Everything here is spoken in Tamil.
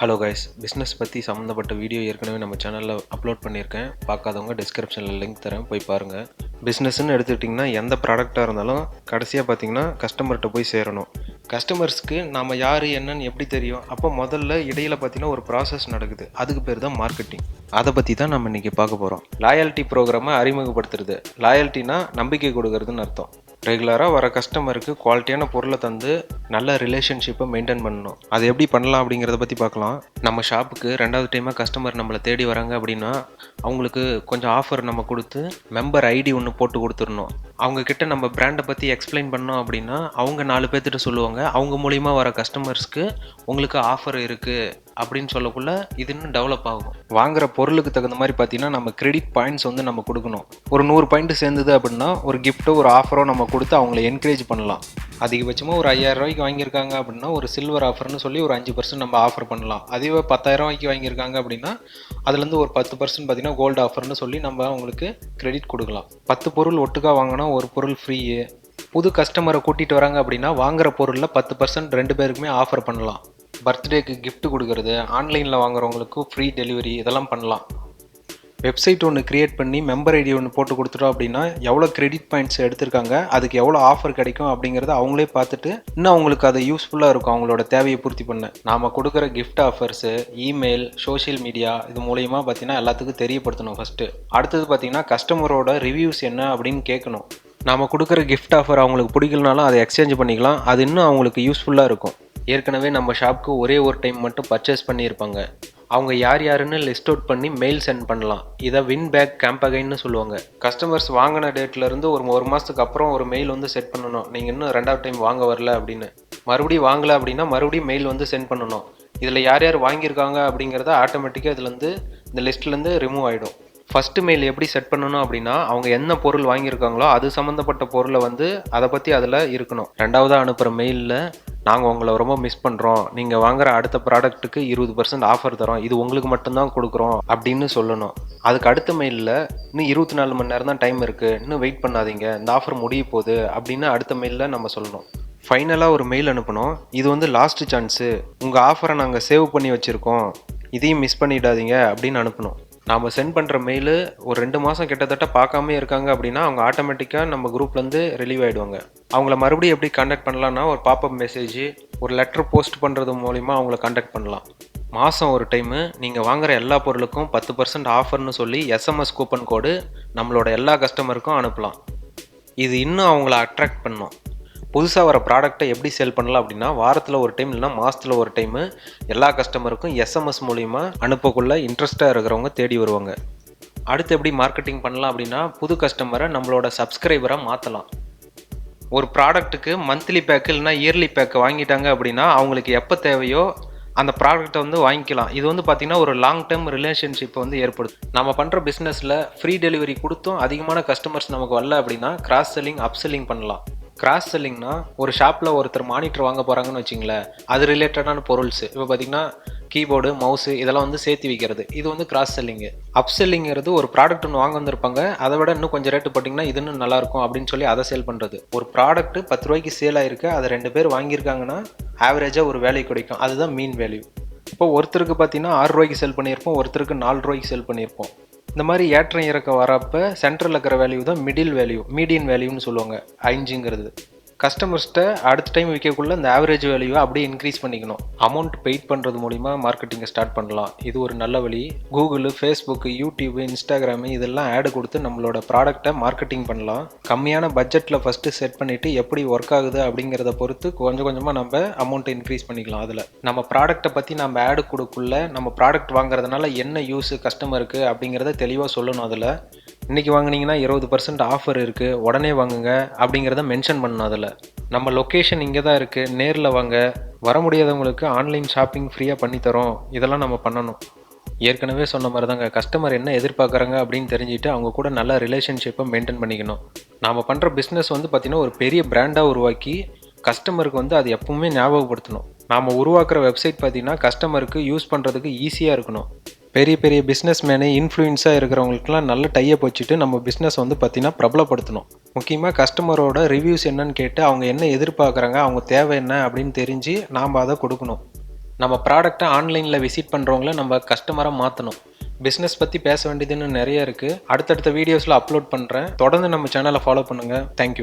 ஹலோ கைஸ் பிஸ்னஸ் பற்றி சம்மந்தப்பட்ட வீடியோ ஏற்கனவே நம்ம சேனலில் அப்லோட் பண்ணியிருக்கேன். பார்க்காதவங்க டிஸ்கிரிப்ஷனில் லிங்க் தரேன். போய் பாருங்கள் பிஸ்னஸ்ன்னு எடுத்துக்கிட்டிங்கன்னா எந்த ப்ராடக்டாக இருந்தாலும் கடைசியாக பார்த்தீங்கன்னா கஸ்டமர்கிட்ட போய் சேரணும். கஸ்டமர்ஸ்க்கு நாம் யார் என்னன்னு எப்படி தெரியும்? அப்போ முதல்ல இடையில் பார்த்தீங்கன்னா ஒரு ப்ராசஸ் நடக்குது. அதுக்கு பேர் தான் மார்க்கெட்டிங் அதை பற்றி தான் நம்ம இன்றைக்கி பார்க்க போகிறோம் லாயல்ட்டி ப்ரோக்ராமை அறிமுகப்படுத்துறது. லாயல்ட்டினா நம்பிக்கை கொடுக்கறதுன்னு அர்த்தம். ரெகுலராக வர கஸ்டமருக்கு குவாலிட்டியான பொருளை தந்து நல்ல ரிலேஷன்ஷிப்பை மெயின்டைன் பண்ணணும். அது எப்படி பண்ணலாம் அப்படிங்கிறத பற்றி பார்க்கலாம். நம்ம ஷாப்புக்கு ரெண்டாவது டைமாக கஸ்டமர் நம்மளை தேடி வராங்க அப்படின்னா அவங்களுக்கு கொஞ்சம் ஆஃபர் நம்ம கொடுத்து மெம்பர் ஐடி ஒன்று போட்டு கொடுத்துடணும். அவங்கக்கிட்ட நம்ம பிராண்டை பற்றி எக்ஸ்பிளைன் பண்ணோம் அப்படின்னா அவங்க நாலு பேர்த்திட்ட சொல்லுவாங்க அவங்க மூலிமா வர கஸ்டமர்ஸ்க்கு உங்களுக்கு ஆஃபர் இருக்குது அப்படின்னு சொல்லக்குள்ள இது இன்னும் டெவலப் ஆகும். வாங்குற பொருளுக்கு தகுந்த மாதிரி பார்த்தீங்கன்னா நம்ம கிரெடிட் பாயிண்ட்ஸ் வந்து நம்ம கொடுக்கணும். ஒரு நூறு பாயிண்ட் சேர்ந்தது அப்படின்னா ஒரு கிஃப்ட்டோ ஒரு ஆஃபரோ நம்ம கொடுத்து அவங்கள என்கரேஜ் பண்ணலாம். அதிகபட்சமாக ஒரு ஐயாயிரம் ரூபாய்க்கு வாங்கியிருக்காங்க அப்படின்னா ஒரு சில்வர் ஆஃபர்னு சொல்லி ஒரு அஞ்சு பர்சன்ட் நம்ம ஆஃபர் பண்ணலாம். அதுவே பத்தாயிரம் ரூபாய்க்கு வாங்கியிருக்காங்க அப்படின்னா அதுலேருந்து ஒரு பத்து பர்சன்ட் பார்த்திங்கன்னா கோல்டு ஆஃபர்னு சொல்லி நம்ம அவங்களுக்கு கிரெடிட் கொடுக்கலாம். பத்து பொருள் ஒட்டுக்கா வாங்கினா ஒரு பொருள் ஃப்ரீயே புது கஸ்டமரை கூட்டிகிட்டு வராங்க அப்படின்னா வாங்குற பொருளில் பத்து பர்சன்ட் ரெண்டு பேருக்குமே ஆஃபர் பண்ணலாம். பர்த்டேக்கு கிஃப்ட் கொடுக்கறது ஆன்லைனில் வாங்குறவங்களுக்கு ஃப்ரீ டெலிவரி இதெல்லாம் பண்ணலாம். வெப்சைட் ஒன்று கிரியேட் பண்ணி மெம்பர் ஐடி ஒன்று போட்டு கொடுத்துட்டோம் அப்படின்னா எவ்வளோ கிரெடிட் பாயிண்ட்ஸ் எடுத்திருக்காங்க அதுக்கு எவ்வளோ ஆஃபர் கிடைக்கும் அப்படிங்கிறத அவங்களே பார்த்துட்டு இன்னும் அவங்களுக்கு அது யூஸ்ஃபுல்லாக இருக்கும் அவங்களோட தேவையை பூர்த்தி பண்ண. நாம் கொடுக்குற gift offers email social media இது மூலயமா பார்த்தீங்கன்னா எல்லாத்துக்கும் தெரியப்படுத்தணும் ஃபஸ்ட்டு அடுத்தது பார்த்தீங்கன்னா கஸ்டமரோட ரிவ்யூஸ் என்ன அப்படின்னு கேட்கணும். நாம் கொடுக்குற கிஃப்ட் ஆஃபர் அவங்களுக்கு பிடிக்கலனாலும் அதை எக்ஸ்சேஞ்ச் பண்ணிக்கலாம் அது இன்னும் அவங்களுக்கு யூஸ்ஃபுல்லாக இருக்கும். ஏற்கனவே நம்ம ஷாப்புக்கு ஒரே ஒரு டைம் மட்டும் பர்ச்சேஸ் பண்ணியிருப்பாங்க. அவங்க யார் யாருன்னு லிஸ்ட் அவுட் பண்ணி மெயில் சென்ட் பண்ணலாம். இதை வின் பேக் கேம்பகைன்னு சொல்லுவாங்க. கஸ்டமர்ஸ் வாங்கின டேட்லேருந்து ஒரு ஒரு மாதத்துக்கு அப்புறம் ஒரு மெயில் வந்து செட் பண்ணணும். நீங்கள் இன்னும் ரெண்டாவது டைம் வாங்க வரல அப்படின்னு. மறுபடியும் வாங்கலை அப்படின்னா மறுபடியும் மெயில் வந்து சென்ட் பண்ணணும். இதில் யார் யார் வாங்கியிருக்காங்க அப்படிங்கிறத ஆட்டோமேட்டிக்காக இதுலேருந்து இந்த லிஸ்ட்லேருந்து ரிமூவ் ஆகிடும் ஃபஸ்ட்டு மெயில் எப்படி செட் பண்ணணும் அப்படின்னா அவங்க என்ன பொருள் வாங்கியிருக்காங்களோ அது சம்மந்தப்பட்ட பொருளை வந்து அதை பற்றி அதில் இருக்கணும். ரெண்டாவதாக அனுப்புகிற மெயிலில் நாங்கள் உங்களை ரொம்ப மிஸ் பண்ணுறோம் நீங்கள் வாங்குற அடுத்த ப்ராடக்ட்டுக்கு இருபது பர்சன்ட் ஆஃபர் தரோம். இது உங்களுக்கு மட்டும்தான் கொடுக்குறோம் அப்படின்னு சொல்லணும். அதுக்கு அடுத்த மெயிலில் இன்னும் இருபத்தி நாலு மணி நேரம் தான் டைம் இருக்குது இன்னும் வெயிட் பண்ணாதீங்க. இந்த ஆஃபர் முடிய போகுது அப்படின்னு அடுத்த மெயிலில் நம்ம சொல்லணும். ஃபைனலாக ஒரு மெயில் அனுப்பணும். இது வந்து லாஸ்ட் சான்ஸு உங்கள் ஆஃபரை நாங்கள் சேவ் பண்ணி வச்சுருக்கோம். இதையும் மிஸ் பண்ணிடாதீங்க அப்படின்னு அனுப்பணும். நாம் சென்ட் பண்ணுற மெயிலு ஒரு ரெண்டு மாதம் கிட்டத்தட்ட பார்க்காம இருக்காங்க அப்படின்னா அவங்க ஆட்டோமேட்டிக்காக நம்ம குரூப்லேருந்து ரிலீவ் ஆகிடுவாங்க அவங்கள மறுபடியும் எப்படி காண்டாக்ட் பண்ணலான்னா ஒரு பாப்பப் மெசேஜ் ஒரு லெட்டர் போஸ்ட் பண்ணுறது மூலிமா அவங்கள கண்டக்ட் பண்ணலாம். மாதம் ஒரு டைமு நீங்கள் வாங்குகிற எல்லா பொருளுக்கும் பத்து பர்சன்ட் ஆஃபர்னு சொல்லி எஸ்எம்எஸ் கூப்பன் கோடு நம்மளோட எல்லா கஸ்டமருக்கும் அனுப்பலாம். இது இன்னும் அவங்கள அட்ராக்ட் பண்ணும். புதுசாக வர ப்ராடக்ட்டை எப்படி சேல் பண்ணலாம் அப்படின்னா வாரத்தில் ஒரு டைம் இல்லைனா மாதத்தில் ஒரு டைமு எல்லா கஸ்டமருக்கும் எஸ்எம்எஸ் மூலிமா அனுப்பக்குள்ள இன்ட்ரெஸ்ட்டாக இருக்கிறவங்க தேடி வருவாங்க. அடுத்து எப்படி மார்க்கெட்டிங் பண்ணலாம் அப்படின்னா புது கஸ்டமரை நம்மளோட சப்ஸ்கிரைபராக மாற்றலாம் ஒரு ப்ராடக்ட்டுக்கு மந்த்லி பேக்கு இல்லைனா இயர்லி பேக்கு வாங்கிட்டாங்க அப்படின்னா அவங்களுக்கு எப்போ தேவையோ அந்த ப்ராடக்ட்டை வந்து வாங்கிக்கலாம். இது வந்து பார்த்திங்கன்னா ஒரு லாங் டேர்ம் ரிலேஷன்ஷிப்பை வந்து ஏற்படுத்தும். நம்ம பண்ணுற பிஸ்னஸில் ஃப்ரீ டெலிவரி கொடுத்தும் அதிகமான கஸ்டமர்ஸ் நமக்கு வரல அப்படின்னா கிராஸ் செல்லிங் அப் செல்லிங் பண்ணலாம். கிராஸ் செல்லிங்னா ஒரு ஷாப்பில் ஒருத்தர் மானிட்டர் வாங்க போகிறாங்கன்னு வச்சிங்களேன் அது ரிலேட்டடான பொருள்ஸ். இப்போ பார்த்தீங்கன்னா கீபோர்டு மவுஸு இதெல்லாம் வந்து சேர்த்து வைக்கிறது. இது வந்து கிராஸ் செல்லிங்கு அப் செல்லிங்கிறது ஒரு ப்ராடக்ட் ஒன்று வாங்க வந்திருப்பாங்க அதை விட இன்னும் கொஞ்சம் ரேட்டு போட்டிங்கன்னா இது இன்னும் நல்லாயிருக்கும் அப்படின்னு சொல்லி அதை சேல் பண்ணுறது ஒரு ப்ராடக்ட் பத்து ரூபாய்க்கு சேல் ஆகிருக்கு அதை ரெண்டு பேர் வாங்கியிருக்காங்கன்னா ஆவரேஜாக ஒரு வேலையை கிடைக்கும். அதுதான் மீன் வேல்யூ இப்போ ஒருத்தருக்கு பார்த்தீங்கன்னா ஆறு ரூபாய்க்கு செல் பண்ணியிருப்போம் ஒருத்தருக்கு நாலு ரூபாய்க்கு செல் பண்ணியிருப்போம். இந்த மாதிரி ஏற்றம் இறக்க வரப்போ சென்டரில் இருக்கிற வேல்யூ தான் மிடில் வேல்யூ மீடியன் வேல்யூன்னு சொல்லுவாங்க. ஐஞ்சுங்கிறது கஸ்டமர்ஸ்கிட்ட அடுத்த டைம் விற்கக்குள்ள இந்த ஆவரேஜ் வேல்யூவை அப்படியே இன்க்ரீஸ் பண்ணிக்கணும். அமௌண்ட் பெயிட் பண்ணுறது மூலிமா மார்க்கெட்டிங்கை ஸ்டார்ட் பண்ணலாம். இது ஒரு நல்ல வழி. கூகுள் ஃபேஸ்புக் யூடியூப் இன்ஸ்டாகிராமு இதெல்லாம் ஆடு கொடுத்து நம்மளோட ப்ராடக்ட்டை மார்க்கெட்டிங் பண்ணலாம். கம்மியான பட்ஜெட்டில் ஃபஸ்ட்டு செட் பண்ணிவிட்டு எப்படி ஒர்க் ஆகுது அப்படிங்கிறத பொறுத்து கொஞ்சம் கொஞ்சமாக நம்ம அமௌண்ட்டை இன்க்ரீஸ் பண்ணிக்கலாம் அதில். நம்ம ப்ராடக்ட்டை பற்றி நம்ம ஆடு கொடுக்குள்ள நம்ம ப்ராடக்ட் வாங்குறதுனால என்ன யூஸ் கஸ்டமருக்கு அப்படிங்கிறத தெளிவாக சொல்லணும் அதில். இன்றைக்கி வாங்கினீங்கன்னா இருபது பர்சன்ட் ஆஃபர் இருக்குது உடனே வாங்குங்க அப்படிங்கிறத மென்ஷன் பண்ணணும் அதில். நம்ம லொக்கேஷன் இங்கே தான் இருக்குது நேரில் வாங்க. வர முடியாதவங்களுக்கு ஆன்லைன் ஷாப்பிங் ஃப்ரீயாக பண்ணித்தரோம் இதெல்லாம் நம்ம பண்ணணும். ஏற்கனவே சொன்ன மாதிரி தாங்க கஸ்டமர் என்ன எதிர்பார்க்குறாங்க அப்படின்னு தெரிஞ்சுட்டு அவங்க கூட நல்ல ரிலேஷன்ஷிப்பை மெயின்டைன் பண்ணிக்கணும். நாம் பண்ணுற பிஸ்னஸ் வந்து பார்த்திங்கன்னா ஒரு பெரிய பிராண்டாக உருவாக்கி கஸ்டமருக்கு வந்து அது எப்பவுமே ஞாபகப்படுத்தணும். நாம் உருவாக்குற வெப்சைட் பார்த்திங்கன்னா கஸ்டமருக்கு யூஸ் பண்ணுறதுக்கு ஈஸியாக இருக்கணும். பெரிய பெரிய பிஸ்னஸ் மேனு இன்ஃப்ளூயன்ஸாக இருக்கிறவங்களுக்குலாம் நல்ல டையப் வச்சுட்டு நம்ம பிஸ்னஸ் வந்து பார்த்திங்கன்னா பிரபலப்படுத்தணும். முக்கியமாக கஸ்டமரோட ரிவ்யூஸ் என்னன்னு கேட்டு அவங்க என்ன எதிர்பார்க்குறாங்க அவங்க தேவை என்ன அப்படின்னு தெரிஞ்சு நாம் அதை கொடுக்கணும். நம்ம ப்ராடக்ட்டை ஆன்லைனில் விசிட் பண்ணுறவங்கள நம்ம கஸ்டமராக மாற்றணும் பிஸ்னஸ் பற்றி பேச வேண்டியதுன்னு நிறைய இருக்குது அடுத்தடுத்த வீடியோஸில் அப்லோட் பண்ணுறேன் தொடர்ந்து நம்ம சேனலை ஃபாலோ பண்ணுங்கள் தேங்க்யூ